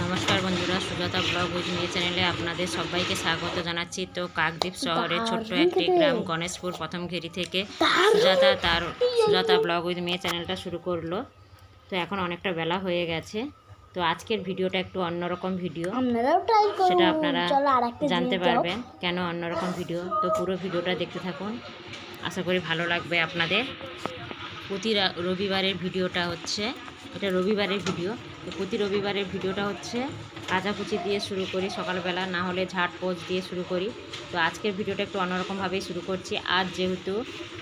নমস্কার বন্ধুরা Sujata blog with নিয়ে চ্যানেলে আপনাদের সবাইকে স্বাগত জানাচ্ছি। তো কাকদ্বীপ শহরের ছোট্ট একটি গ্রাম গণেশপুর প্রথম ঘেরি থেকে সুজাতা তার সুজাতা ব্লগ উইথ মেয়ে চ্যানেলটা শুরু করল। তো এখন অনেকটা বেলা হয়ে গেছে। তো আজকের ভিডিওটা একটু অন্যরকম ভিডিও। সেটা আপনারা জানতে পারবেন কেন অন্যরকম ভিডিও। তো পুরো ভিডিওটা দেখতে থাকুন। আশা করি ভালো লাগবে আপনাদের। প্রতি রবিবারের ভিডিওটা হচ্ছে এটা রবিবারের ভিডিও। তো প্রতি রবিবারের ভিডিওটা হচ্ছে কাচাকুচি দিয়ে শুরু করি সকালবেলা, না হলে ঝাড় পোচ দিয়ে শুরু করি। তো আজকের ভিডিওটা একটু অন্যরকমভাবেই শুরু করছি। আজ যেহেতু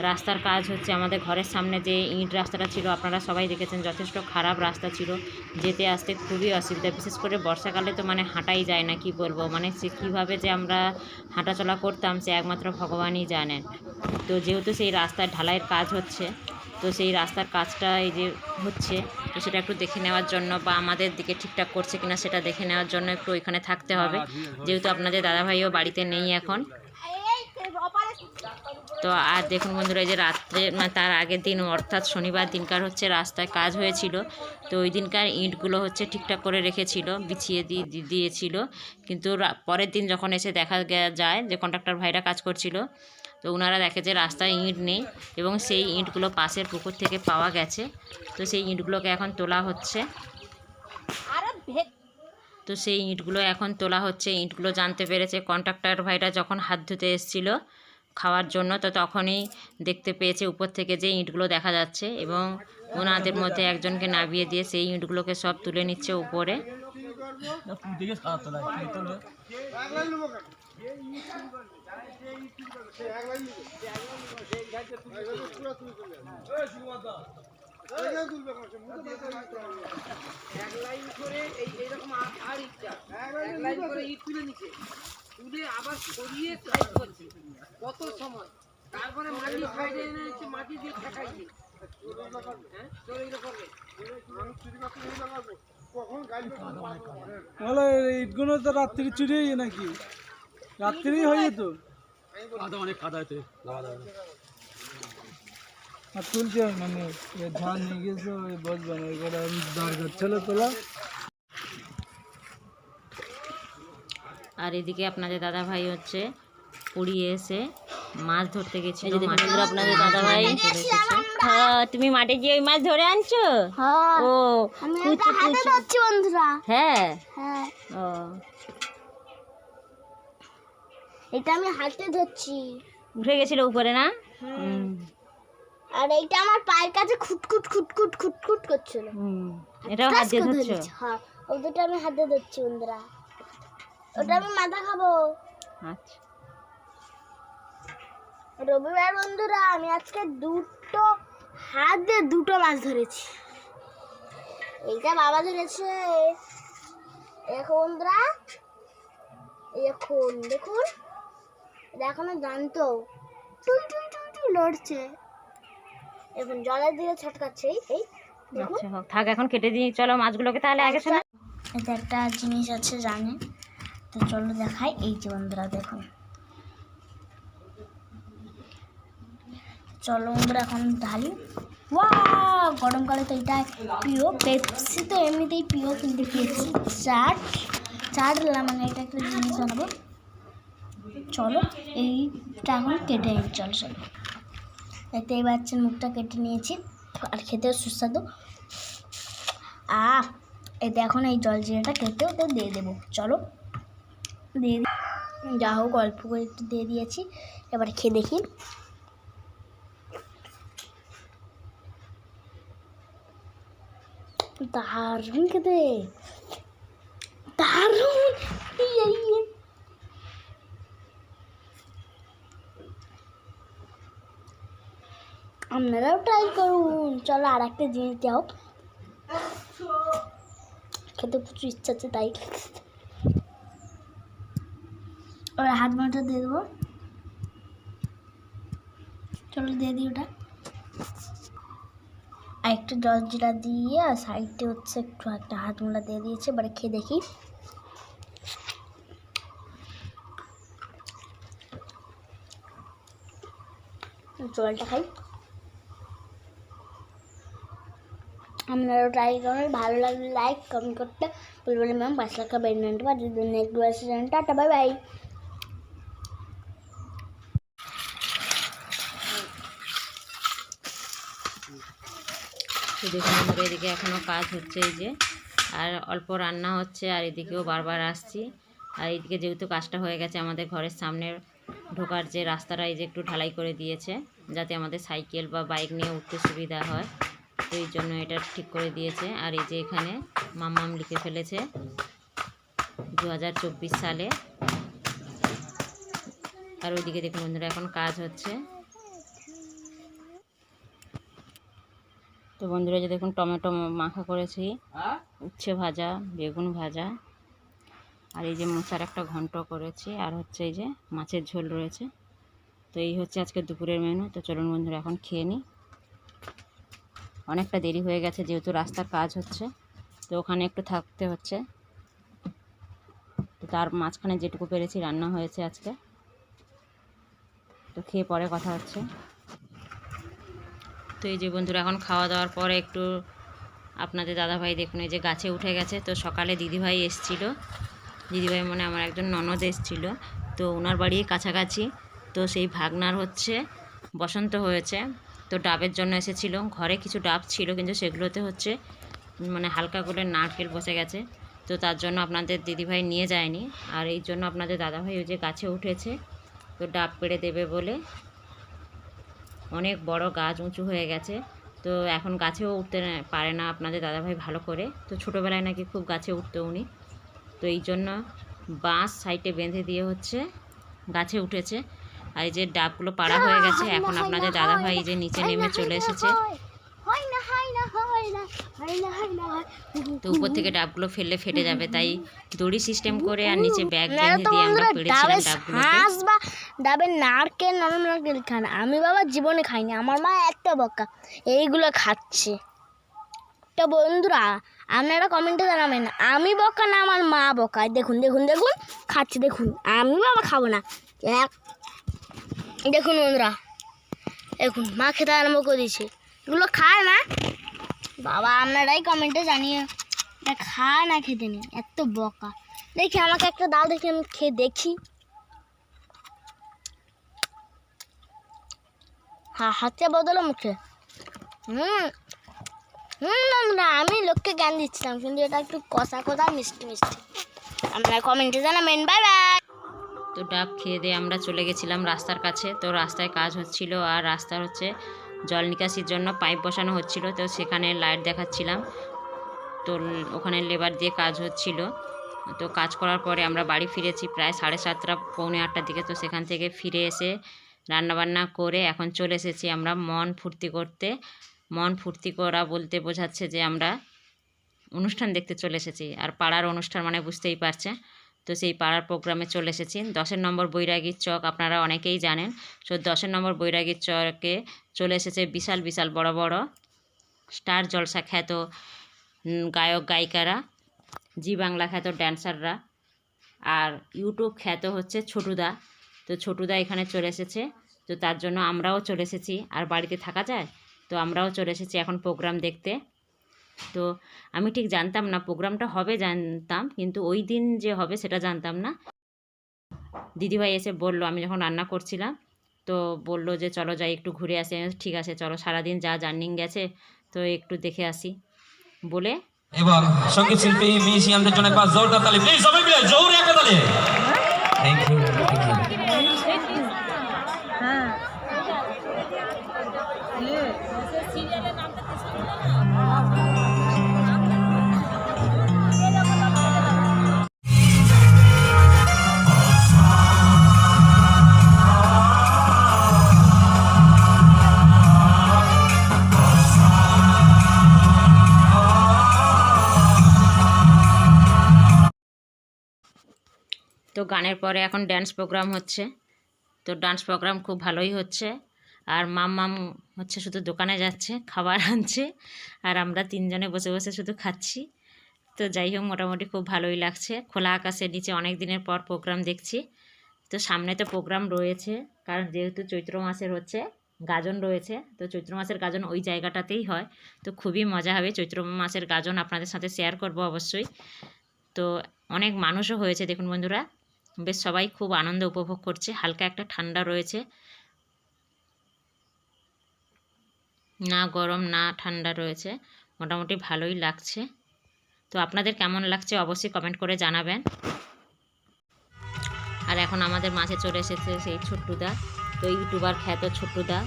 রাস্তার কাজ হচ্ছে আমাদের ঘরের সামনে যে ইট রাস্তাটা ছিল, আপনারা সবাই দেখেছেন যথেষ্ট খারাপ রাস্তা ছিল। যেতে আসতে খুবই অসুবিধা, বিশেষ করে বর্ষাকালে তো মানে হাঁটাই যায় না, কি বলব? মানে সে কীভাবে যে আমরা হাঁটাচলা করতাম, সে একমাত্র ভগবানই জানেন। তো যেহেতু সেই রাস্তার ঢালাইয়ের কাজ হচ্ছে তো সেই রাস্তার কাজটা এই যে হচ্ছে, তো সেটা একটু দেখে নেওয়ার জন্য বা আমাদের দিকে ঠিকঠাক করছে কিনা সেটা দেখে নেওয়ার জন্য একটু ওইখানে থাকতে হবে। যেহেতু আপনাদের দাদাভাইও বাড়িতে নেই এখন। তো আর দেখুন বন্ধুরা, এই যে রাত্রে মানে তার আগের দিন, অর্থাৎ শনিবার দিনকার হচ্ছে রাস্তায় কাজ হয়েছিল। তো ওই দিনকার ইঁটগুলো হচ্ছে ঠিকঠাক করে রেখেছিল, বিছিয়ে দিয়ে দিয়েছিল। কিন্তু পরের দিন যখন এসে দেখা যায় যে কন্ট্রাক্টর ভাইরা কাজ করছিল তো ওনারা দেখে যে রাস্তায় ইঁট নেই এবং সেই ইঁটগুলো পাশের পুকুর থেকে পাওয়া গেছে। তো সেই ইঁটগুলোকে এখন তোলা হচ্ছে। তো সেই ইঁটগুলো এখন তোলা হচ্ছে। ইঁটগুলো জানতে পেরেছে কন্ট্রাক্টর ভাইরা যখন হাত ধুতে এসেছিল খাওয়ার জন্য, তো তখনই দেখতে পেয়েছে উপর থেকে যে ইঁটগুলো দেখা যাচ্ছে এবং ওনাদের মধ্যে একজনকে নামিয়ে দিয়ে সেই ইঁটগুলোকে সব তুলে নিচ্ছে উপরে। তো এক লাইন করে এই আর- এক লাইন করে ইট তুলে নিচ্ছে তুলে আবার সরিয়ে করছে কত সময় তারপরে মাটি সাইডে এনে হচ্ছে মাটি দিয়ে ঠেকাইছে ইটগুলো তো রাত্রি চুরি নাকি? রাত্রি হয়ে যেত। কাদা অনেক কাদা আর তুলছে মানে ধান নিয়ে গেছে ওই এগুলো দরকার ছিল তোলা। আর এদিকে আপনাদের দাদা ভাই হচ্ছে পুড়িয়ে এসে মাছ ধরতে গেছিল আপনাদের দাদা ভাই হ্যাঁ তুমি মাঠে গিয়ে ওই মাছ ধরে আনছো? হ্যাঁ। ও হ্যাঁ। হ্যাঁ। ও। এটা আমি হাতে ধরছি। উঠে গেছিল উপরে না? আর এইটা আমার পায়ের কাছে খুটখুট খুটখুট খুটখুট করছিল। এটাও হাত ধরছো? হ্যাঁ ও দুটো আমি হাতে ধরছি বন্ধুরা। ওটা আমি মাথা খাব। আচ্ছা। রবিবার বন্ধুরা আমি আজকে দুটো হাত দিয়ে দুটো মাছ ধরেছি। এইটা বাবা ধরেছে। এখন বন্ধুরা। এখন দেখুন। এখনও জানতো। টুই টুই টুই টুই লড়ছে। এখন জলের দিকে ছটকাচ্ছে এই এই আচ্ছা হোক, থাক এখন কেটে দিই। চলো মাছগুলোকে তাহলে আগে শোনা। এটা একটা জিনিস আছে জানে। তো চলো দেখাই। এই যে বন্ধুরা দেখুন। চলো বন্ধুরা এখন ঢালি। ওয়া গরমকালে তো এটা প্রিয়। পেপসি তো এমনিতেই প্রিয় কিন্তু পেপসি চাট চাট মানে এটা একটা জিনিস বানাবো। চলো এইটা এখন কেটে নিই, চলো চলো। দেখতেই পাচ্ছেন, মুখটা কেটে নিয়েছি, আর খেতেও সুস্বাদু। আহ এই এখন এই জল জিরাটা কেটে ওতে দিয়ে দেবো, চলো। দিয়ে যা হোক, অল্প করে একটু দিয়ে দিয়েছি, এবার খেয়ে দেখি। দারুণ খেতে, দারুণ! আপনারাও ট্রাই করুন। চলো আর একটা জিনিস দাও খেতে প্রচুর ইচ্ছা আছে, তাই। এবার হাত মাটা দিয়ে দেবো। চলো দিয়ে দিই ওটা। আর একটু জল জিরা দিয়ে, আর সাইডে হচ্ছে একটু একটা হাত মোলা দিয়ে দিয়েছে, এবারে খেয়ে দেখি। জলটা খাই। আপনারাও ট্রাই করুন। ভালো লাগলে লাইক কমেন্ট করতে বলবেন ম্যাম পাঁচ লাখ বেডমেন্ট বা নেক্সট টাটা বাই বাই দেখুন, আমাদের এদিকে এখনও কাজ হচ্ছে এই যে। আর অল্প রান্না হচ্ছে, আর এদিকেও বারবার আসছি। আর এদিকে যেহেতু কাজটা হয়ে গেছে, আমাদের ঘরের সামনের ঢোকার যে রাস্তাটা, এই যে একটু ঢালাই করে দিয়েছে, যাতে আমাদের সাইকেল বা বাইক নিয়ে উঠতে সুবিধা হয়। এই জন্য এটা ঠিক করে দিয়েছে। আর এই যে এখানে মামাম লিখে ফেলেছে দু হাজার চব্বিশ সালে। আর ওইদিকে দেখুন বন্ধুরা, এখন কাজ হচ্ছে। তো বন্ধুরা যে দেখুন টমেটো মাখা করেছি। উচ্ছে ভাজা, বেগুন ভাজা। আর এই যে মোচার একটা ঘন্ট করেছি। আর হচ্ছে এই যে মাছের ঝোল রয়েছে। তো এই হচ্ছে আজকে দুপুরের মেনু তো চলুন বন্ধুরা, এখন খেয়ে নিই। অনেকটা দেরি হয়ে গেছে যেহেতু রাস্তার কাজ হচ্ছে, তো ওখানে একটু থাকতে হচ্ছে। তো তার মাঝখানে যেটুকু পেরেছি রান্না হয়েছে আজকে। তো খেয়ে পরে কথা হচ্ছে। তো এই যে বন্ধুরা, এখন খাওয়া দাওয়ার পরে একটু আপনাদের দাদাভাই দেখুন, এই যে গাছে উঠে গেছে। তো সকালে দিদিভাই এসছিল। দিদিভাই মানে আমার একজন ননদ এসছিল। তো ওনার বাড়ি কাছাকাছি। তো সেই ভাগনার হচ্ছে, বসন্ত হয়েছে। তো ডাবের জন্য এসেছিল। ঘরে কিছু ডাব ছিল, কিন্তু সেগুলোতে হচ্ছে মানে হালকা করে নারকেল বসে গেছে। তো তার জন্য আপনাদের দিদিভাই নিয়ে যায়নি। আর এই জন্য আপনাদের দাদাভাই ওই যে গাছে উঠেছে, তো ডাব পেড়ে দেবে বলে। অনেক বড় গাছ উঁচু হয়ে গেছে। তো এখন গাছেও উঠতে পারে না আপনাদের দাদাভাই ভালো করে। তো ছোটোবেলায় নাকি খুব গাছে উঠতো উনি। তো এই জন্য বাঁশ সাইডে বেঁধে দিয়ে হচ্ছে গাছে উঠেছে। আর এই যে ডাবগুলো পাড়া হয়ে গেছে এখন আপনাদের দাদাভাই এই যে নিচে নেমে চলে এসেছে। হয় না হয় না হয় না হয় না হয় না হয় তো উপর থেকে ডাবগুলো ফেললে ফেটে যাবে তাই দড়ি সিস্টেম করে আর নিচে ব্যাগ বেঁধে দিয়ে আমরা পেড়েছিলাম বা ডাবের নারকেল নরম নারকেল খান আমি বাবা জীবনে খাইনি আমার মা একটা বকা এইগুলো খাচ্ছে। তো বন্ধুরা আপনারা কমেন্টে জানাবেন আমি বকা না আমার মা বকা? দেখুন দেখুন দেখুন খাচ্ছে দেখুন আমি বাবা খাব না। এক দেখুন বন্ধুরা, দেখুন, মা খেতে আরম্ভ করে দিয়েছে। এগুলো খায় না? বাবা, আপনারাই কমেন্টে জানিয়ে এটা খায় না খেতে নেই এত বকা। দেখি, আমাকে একটা দাও দেখি আমি খেয়ে দেখি। হা হাতে বদলে মুখে। হুম হুম না আমি লোককে জ্ঞান দিচ্ছিলাম, কিন্তু এটা একটু কষা কষা মিষ্টি মিষ্টি। আপনারা কমেন্টে জানাবেন। বাই বাই তো ডাব খেয়ে দিয়ে আমরা চলে গেছিলাম রাস্তার কাছে। তো রাস্তায় কাজ হচ্ছিল আর রাস্তার হচ্ছে জল নিকাশির জন্য পাইপ বসানো হচ্ছিল। তো সেখানে লাইট দেখাচ্ছিলাম। তো ওখানে লেবার দিয়ে কাজ হচ্ছিল। তো কাজ করার পরে আমরা বাড়ি ফিরেছি প্রায় সাড়ে সাতটা, পৌনে আটটার দিকে। তো সেখান থেকে ফিরে এসে রান্নাবান্না করে এখন চলে এসেছি আমরা মন ফুর্তি করতে। মন ফুর্তি করা বলতে বোঝাচ্ছে যে আমরা অনুষ্ঠান দেখতে চলে এসেছি। আর পাড়ার অনুষ্ঠান মানে বুঝতেই পারছে তো সেই পাড়ার প্রোগ্রামে চলে এসেছি। দশের নম্বর বৈরাগীর চক আপনারা অনেকেই জানেন। তো দশের নম্বর বৈরাগীর চকে চলে এসেছে বিশাল বিশাল, বড় বড় স্টার জলসা খ্যাত গায়ক, গায়িকারা, জি বাংলা খ্যাত ড্যান্সাররা আর ইউটিউব খ্যাত হচ্ছে ছোটুদা। তো ছোটুদা এখানে চলে এসেছে। তো তার জন্য আমরাও চলে এসেছি। আর বাড়িতে থাকা যায়? তো আমরাও চলে এসেছি এখন প্রোগ্রাম দেখতে। তো আমি ঠিক জানতাম না প্রোগ্রামটা হবে জানতাম কিন্তু ওই দিন যে হবে সেটা জানতাম না। দিদিভাই এসে বলল আমি যখন রান্না করছিলাম তো বলল যে চলো যাই একটু ঘুরে আসি। ঠিক আছে চলো সারাদিন যা জার্নিং গেছে তো একটু দেখে আসি। বলে এবং সংগীত শিল্পী মিউজিয়ামদের জন্য একবার জোরদার তালি। প্লিজ সবাই মিলে জোরে একটা তালি। থ্যাংক ইউ তো গানের পরে এখন ড্যান্স প্রোগ্রাম হচ্ছে। তো ডান্স প্রোগ্রাম খুব ভালোই হচ্ছে। আর মাম মাম হচ্ছে শুধু দোকানে যাচ্ছে, খাবার আনছে। আর আমরা তিনজনে বসে বসে শুধু খাচ্ছি। তো যাই হোক, মোটামুটি খুব ভালোই লাগছে। খোলা আকাশের নিচে অনেক দিনের পর প্রোগ্রাম দেখছি। তো সামনে তো প্রোগ্রাম রয়েছে, কারণ যেহেতু চৈত্র মাসের হচ্ছে, গাজন রয়েছে। তো চৈত্র মাসের গাজন ওই জায়গাটাতেই হয়। তো খুবই মজা হবে। চৈত্র মাসের গাজন আপনাদের সাথে শেয়ার করব অবশ্যই। তো অনেক মানুষও হয়েছে দেখুন বন্ধুরা। বেশ সবাই খুব আনন্দ উপভোগ করছে। হালকা একটা ঠান্ডা রয়েছে। না গরম, না ঠান্ডা রয়েছে। মোটামুটি ভালোই লাগছে। তো আপনাদের কেমন লাগছে অবশ্যই কমেন্ট করে জানাবেন। আর এখন আমাদের মাঝে চলে এসেছে সেই ছোট্টুদা। তো ইউটিউবার খ্যাত ছোট্টুদা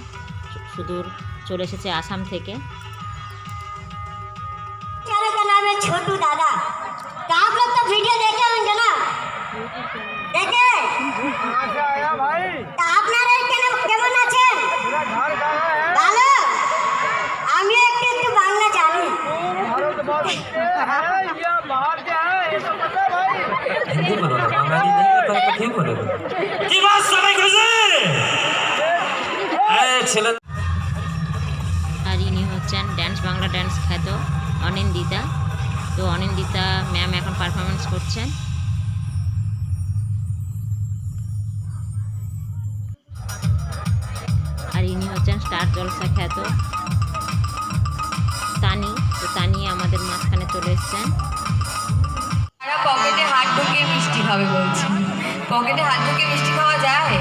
সুদূর চলে এসেছে আসাম থেকে। দাদা তো ভিডিও দেখে আর ইনি হচ্ছেন ড্যান্স বাংলা ড্যান্স খ্যাত অনিন্দিতা। তো অনিন্দিতা ম্যাম এখন পারফরমেন্স করছেন। ইনি হচ্ছেন স্টার জলসা খ্যাত তানি। তো তানি আমাদের মাঝখানে চলে এসছেন। পকেটে হাত ঢুকিয়ে মিষ্টি খাবে পকেটে হাত মিষ্টি খাওয়া যায়?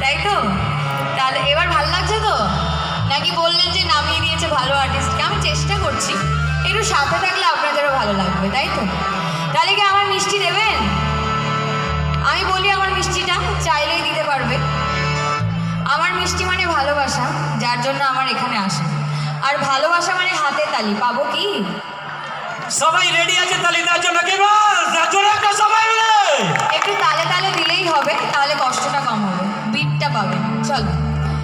তাই তো? তাহলে এবার ভালো লাগছে তো? নাকি বললেন যে নামিয়ে দিয়েছে ভালো আর্টিস্টকে আমি চেষ্টা করছি। একটু সাথে থাকলে আপনাদেরও ভালো লাগবে, তাই তো? মিষ্টি মানে ভালোবাসা যার জন্য আমার এখানে আসে। আর ভালোবাসা মানে হাতে তালি পাবো কি? সবাই রেডি আছে তালি দেওয়ার জন্য? কি সবাই মিলে! একটু তালে তালে দিলেই হবে তাহলে কষ্টটা কম হবে বিটটা পাবে। চলো।